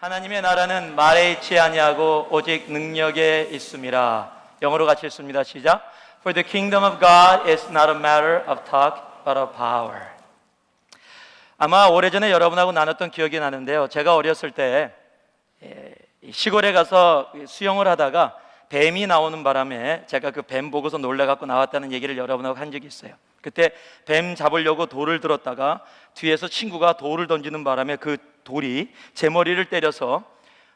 하나님의 나라는 말에 있지 아니하고 오직 능력에 있음이라. 영어로 같이 읽습니다. 시작. For the kingdom of God is not a matter of talk, but of power. 아마 오래전에 여러분하고 나눴던 기억이 나는데요. 제가 어렸을 때 예, 이 시골에 가서 수영을 하다가 뱀이 나오는 바람에 제가 그 뱀 보고서 놀래갖고 나왔다는 얘기를 여러분하고 한 적이 있어요. 그때 뱀 잡으려고 돌을 들었다가 뒤에서 친구가 돌을 던지는 바람에 그 돌이 제 머리를 때려서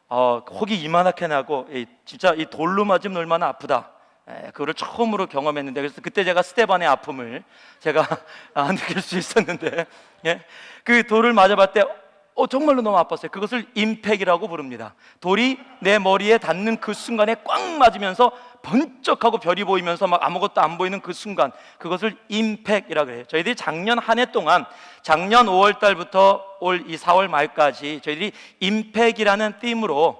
어, 혹이 이만하게 나고 이, 진짜 이 돌로 맞으면 얼마나 아프다. 에, 그거를 처음으로 경험했는데 그래서 그때 제가 스테반의 아픔을 제가 아, 느낄 수 있었는데 예? 그 돌을 맞아봤을 때 어, 정말로 너무 아팠어요. 그것을 임팩이라고 부릅니다. 돌이 내 머리에 닿는 그 순간에 꽉 맞으면서 번쩍하고 별이 보이면서 막 아무것도 안 보이는 그 순간 그것을 임팩이라고 해요. 저희들이 작년 한 해 동안 작년 5월 달부터 올 이 4월 말까지 저희들이 임팩이라는 팀으로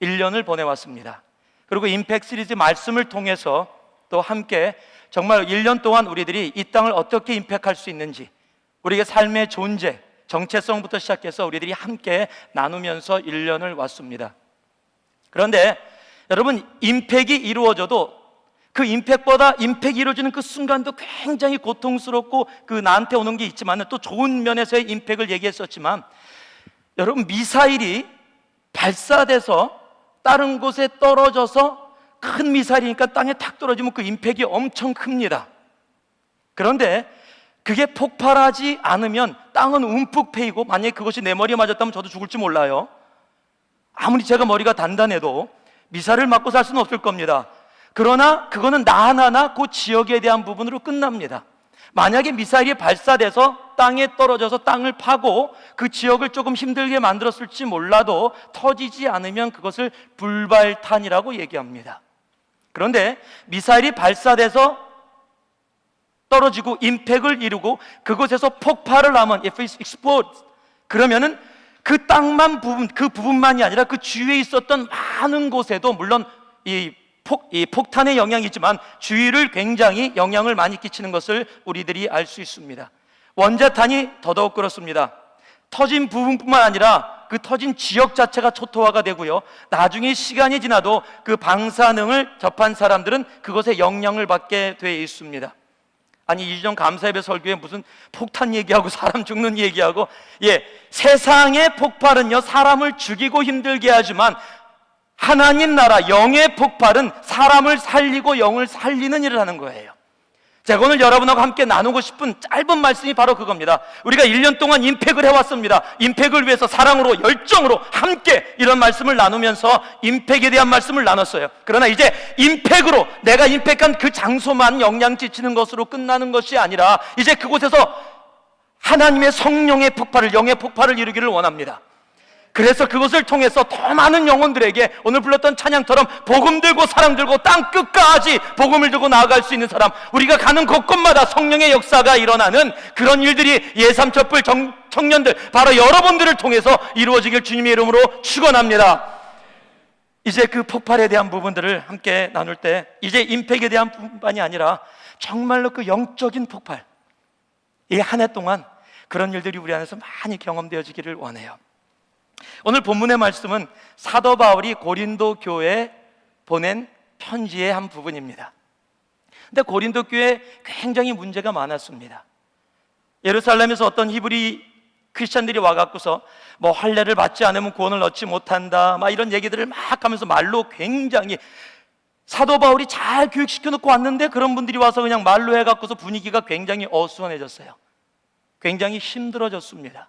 1년을 보내왔습니다. 그리고 임팩 시리즈 말씀을 통해서 또 함께 정말 1년 동안 우리들이 이 땅을 어떻게 임팩할 수 있는지 우리의 삶의 존재, 정체성부터 시작해서 우리들이 함께 나누면서 1년을 왔습니다. 그런데 여러분 임팩이 이루어져도 그 임팩보다 임팩이 이루어지는 그 순간도 굉장히 고통스럽고 그 나한테 오는 게 있지만 또 좋은 면에서의 임팩을 얘기했었지만 여러분 미사일이 발사돼서 다른 곳에 떨어져서 큰 미사일이니까 땅에 탁 떨어지면 그 임팩이 엄청 큽니다. 그런데 그게 폭발하지 않으면 땅은 움푹 패이고 만약에 그것이 내 머리에 맞았다면 저도 죽을지 몰라요. 아무리 제가 머리가 단단해도 미사를 맞고 살 수는 없을 겁니다. 그러나 그거는 나 하나나 그 지역에 대한 부분으로 끝납니다. 만약에 미사일이 발사돼서 땅에 떨어져서 땅을 파고 그 지역을 조금 힘들게 만들었을지 몰라도 터지지 않으면 그것을 불발탄이라고 얘기합니다. 그런데 미사일이 발사돼서 떨어지고 임팩을 이루고 그곳에서 폭발을 하면 if it explodes 그러면은 그 땅만 부분 그 부분만이 아니라 그 주위에 있었던 많은 곳에도 물론 이, 폭, 이 폭탄의 영향이 있지만 주위를 굉장히 영향을 많이 끼치는 것을 우리들이 알 수 있습니다. 원자탄이 더더욱 그렇습니다. 터진 부분뿐만 아니라 그 터진 지역 자체가 초토화가 되고요. 나중에 시간이 지나도 그 방사능을 접한 사람들은 그것에 영향을 받게 돼 있습니다. 아니 이전 감사예배 설교에 무슨 폭탄 얘기하고 사람 죽는 얘기하고 예 세상의 폭발은요 사람을 죽이고 힘들게 하지만 하나님 나라 영의 폭발은 사람을 살리고 영을 살리는 일을 하는 거예요. 제가 오늘 여러분하고 함께 나누고 싶은 짧은 말씀이 바로 그겁니다. 우리가 1년 동안 임팩을 해왔습니다. 임팩을 위해서 사랑으로, 열정으로 함께 이런 말씀을 나누면서 임팩에 대한 말씀을 나눴어요. 그러나 이제 임팩으로 내가 임팩한 그 장소만 영향 끼치는 것으로 끝나는 것이 아니라 이제 그곳에서 하나님의 성령의 폭발을, 영의 폭발을 이루기를 원합니다. 그래서 그것을 통해서 더 많은 영혼들에게 오늘 불렀던 찬양처럼 복음 들고 사랑 들고 땅 끝까지 복음을 들고 나아갈 수 있는 사람 우리가 가는 곳곳마다 성령의 역사가 일어나는 그런 일들이 예삼첩불 청년들 바로 여러분들을 통해서 이루어지길 주님의 이름으로 축원합니다. 이제 그 폭발에 대한 부분들을 함께 나눌 때 이제 임팩에 대한 부분만이 아니라 정말로 그 영적인 폭발 이 한 해 동안 그런 일들이 우리 안에서 많이 경험되어지기를 원해요. 오늘 본문의 말씀은 사도 바울이 고린도 교회에 보낸 편지의 한 부분입니다. 근데 고린도 교회에 굉장히 문제가 많았습니다. 예루살렘에서 어떤 히브리 크리스천들이 와갖고서 뭐 할례를 받지 않으면 구원을 얻지 못한다 막 이런 얘기들을 막 하면서 말로 굉장히 사도 바울이 잘 교육시켜 놓고 왔는데 그런 분들이 와서 그냥 말로 해갖고서 분위기가 굉장히 어수선해졌어요. 굉장히 힘들어졌습니다.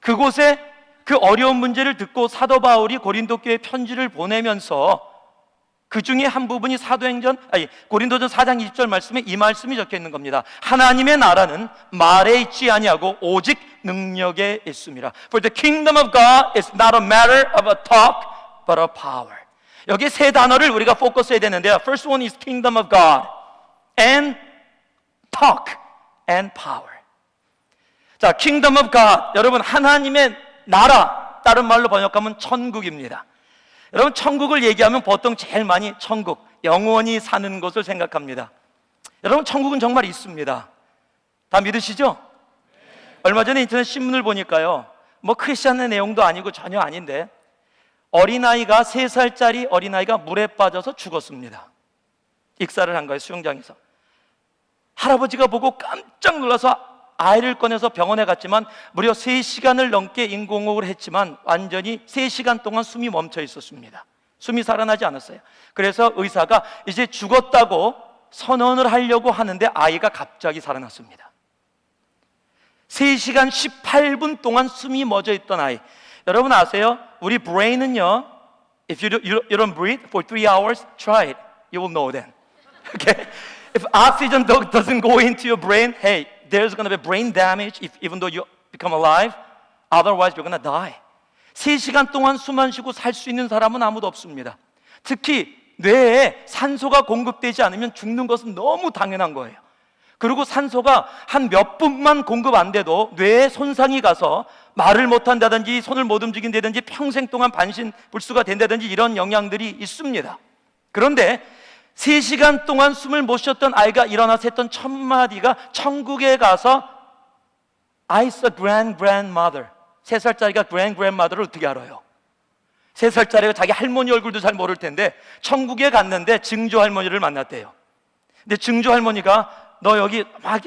그곳에 그 어려운 문제를 듣고 사도 바울이 고린도 교회 편지를 보내면서 그 중에 한 부분이 사도행전 아니 고린도전 4장 20절 말씀에 이 말씀이 적혀 있는 겁니다. 하나님의 나라는 말에 있지 아니하고 오직 능력에 있습니다. For the kingdom of God is not a matter of a talk but a power. 여기 세 단어를 우리가 포커스해야 되는데요. First one is kingdom of God and talk and power. 자, kingdom of God. 여러분 하나님의 나라 다른 말로 번역하면 천국입니다. 여러분 천국을 얘기하면 보통 제일 많이 천국 영원히 사는 곳을 생각합니다. 여러분 천국은 정말 있습니다. 다 믿으시죠? 얼마 전에 인터넷 신문을 보니까요. 뭐 크리스천의 내용도 아니고 전혀 아닌데 어린아이가 세 살짜리 어린아이가 물에 빠져서 죽었습니다. 익사를 한 거예요 수영장에서. 할아버지가 보고 깜짝 놀라서 아이를 꺼내서 병원에 갔지만 무려 3시간을 넘게 인공호흡을 했지만 완전히 3시간 동안 숨이 멈춰 있었습니다. 숨이 살아나지 않았어요. 그래서 의사가 이제 죽었다고 선언을 하려고 하는데 아이가 갑자기 살아났습니다. 3시간 18분 동안 숨이 멎어 있던 아이. 여러분 아세요? 우리 브레인은요. If you, you, you don't breathe for three hours, try it. You will know then. Okay? If oxygen do- doesn't go into your brain, hey, there's going to be brain damage if, even though you become alive. Otherwise, you're going to die. 3시간 동안 숨안 쉬고 살 수 있는 사람은 아무도 없습니다. 특히 뇌에 산소가 공급되지 않으면 죽는 것은 너무 당연한 거예요. 그리고 산소가 한 몇 분만 공급 안 돼도 뇌에 손상이 가서 말을 못 한다든지 손을 못 움직인다든지 평생 동안 반신불수가 된다든지 이런 영향들이 있습니다. 그런데 3시간 동안 숨을 못 쉬었던 아이가 일어나서 했던 첫 마디가 천국에 가서 I saw grand grandmother. 3살짜리가 grand grandmother를 어떻게 알아요? 3살짜리가 자기 할머니 얼굴도 잘 모를 텐데 천국에 갔는데 증조 할머니를 만났대요. 근데 증조 할머니가 너 여기 막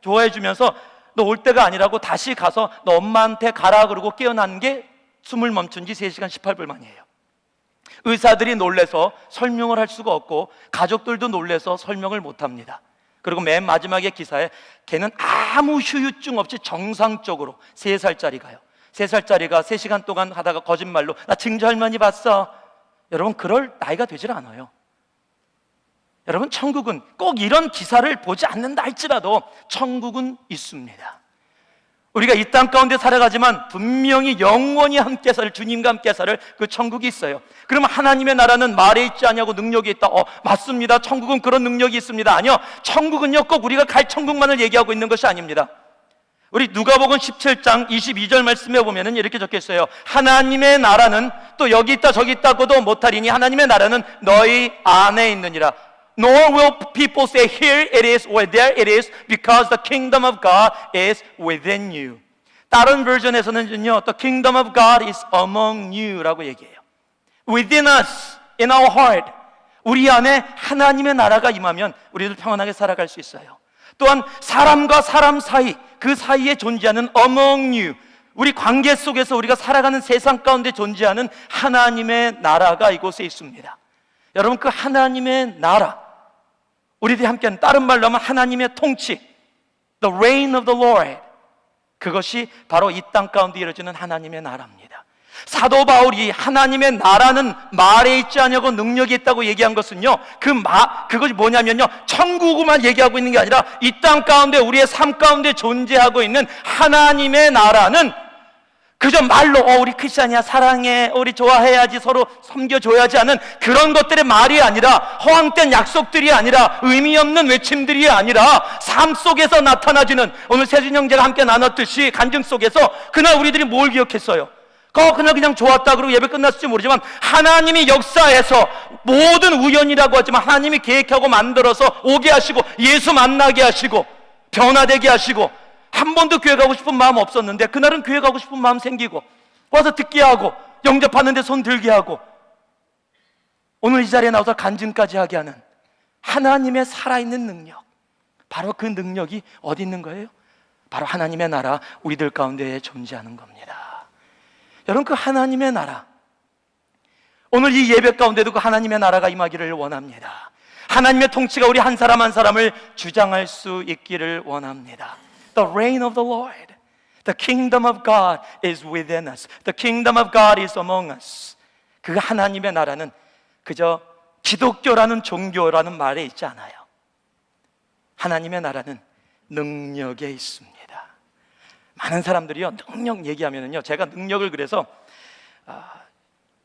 좋아해 주면서 너 올 때가 아니라고 다시 가서 너 엄마한테 가라 그러고 깨어난 게 숨을 멈춘 지 3시간 18분 만이에요. 의사들이 놀래서 설명을 할 수가 없고 가족들도 놀래서 설명을 못 합니다. 그리고 맨 마지막에 기사에 걔는 아무 후유증 없이 정상적으로 3살짜리가요. 3살짜리가 3시간 동안 하다가 거짓말로 나 증조 할머니 봤어. 여러분 그럴 나이가 되질 않아요. 여러분 천국은 꼭 이런 기사를 보지 않는다 할지라도 천국은 있습니다. 우리가 이 땅 가운데 살아가지만 분명히 영원히 함께 살 주님과 함께 살 그 천국이 있어요. 그러면 하나님의 나라는 말에 있지 않냐고 능력이 있다. 어, 맞습니다. 천국은 그런 능력이 있습니다. 아니요. 천국은요 꼭 우리가 갈 천국만을 얘기하고 있는 것이 아닙니다. 우리 누가복음 17장 22절 말씀에 보면은 이렇게 적혀 있어요. 하나님의 나라는 또 여기 있다 저기 있다고도 못하리니 하나님의 나라는 너희 안에 있느니라. Nor will people say here it is or there it is because the kingdom of God is within you. 다른 버전에서는요, the kingdom of God is among you라고 얘기해요. Within us, in our heart. 우리 안에 하나님의 나라가 임하면 우리도 평안하게 살아갈 수 있어요. 또한 사람과 사람 사이, 그 사이에 존재하는 among you. 우리 관계 속에서 우리가 살아가는 세상 가운데 존재하는 하나님의 나라가 이곳에 있습니다. 여러분, 그 하나님의 나라, 우리들이 함께하는 다른 말로 하면 하나님의 통치, the reign of the Lord. 그것이 바로 이 땅 가운데 이루어지는 하나님의 나라입니다. 사도 바울이 하나님의 나라는 말에 있지 않냐고 능력이 있다고 얘기한 것은요, 그 마, 그것이 뭐냐면요, 천국만 얘기하고 있는 게 아니라 이 땅 가운데 우리의 삶 가운데 존재하고 있는 하나님의 나라는 그저 말로 어 우리 크리스찬이야 사랑해 우리 좋아해야지 서로 섬겨줘야지 하는 그런 것들의 말이 아니라 허황된 약속들이 아니라 의미 없는 외침들이 아니라 삶 속에서 나타나지는 오늘 세준 형제가 함께 나눴듯이 간증 속에서 그날 우리들이 뭘 기억했어요? 그 그날 그냥 좋았다 그러고 예배 끝났을지 모르지만 하나님이 역사에서 모든 우연이라고 하지만 하나님이 계획하고 만들어서 오게 하시고 예수 만나게 하시고 변화되게 하시고 한 번도 교회 가고 싶은 마음 없었는데 그날은 교회 가고 싶은 마음 생기고 와서 듣게 하고 영접하는데 손 들게 하고 오늘 이 자리에 나와서 간증까지 하게 하는 하나님의 살아있는 능력. 바로 그 능력이 어디 있는 거예요? 바로 하나님의 나라 우리들 가운데 존재하는 겁니다. 여러분 그 하나님의 나라. 오늘 이 예배 가운데도 그 하나님의 나라가 임하기를 원합니다. 하나님의 통치가 우리 한 사람 한 사람을 주장할 수 있기를 원합니다 The reign of the Lord. The kingdom of God is within us. The kingdom of God is among us. 그 하나님의 나라는 그저 기독교라는 종교라는 말에 있지 않아요. 하나님의 나라는 능력에 있습니다. 많은 사람들이요, 능력 얘기하면요, 제가 능력을 그래서 아,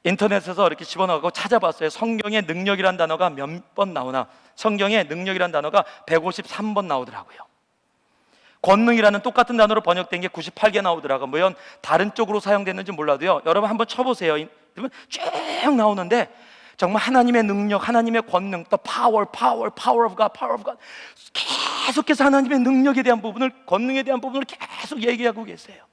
인터넷에서 이렇게 집어넣고 찾아봤어요. 성경에 능력이란 단어가 몇 번 나오나? 성경에 능력이란 단어가 153번 나오더라고요. 권능이라는 똑같은 단어로 번역된 게 98개 나오더라고요. 물론 다른 쪽으로 사용됐는지 몰라도요. 여러분 한번 쳐보세요. 그러면 쭉 나오는데 정말 하나님의 능력, 하나님의 권능, the power, power, power of God, power of God. 계속해서 하나님의 능력에 대한 부분을, 권능에 대한 부분을 계속 얘기하고 계세요.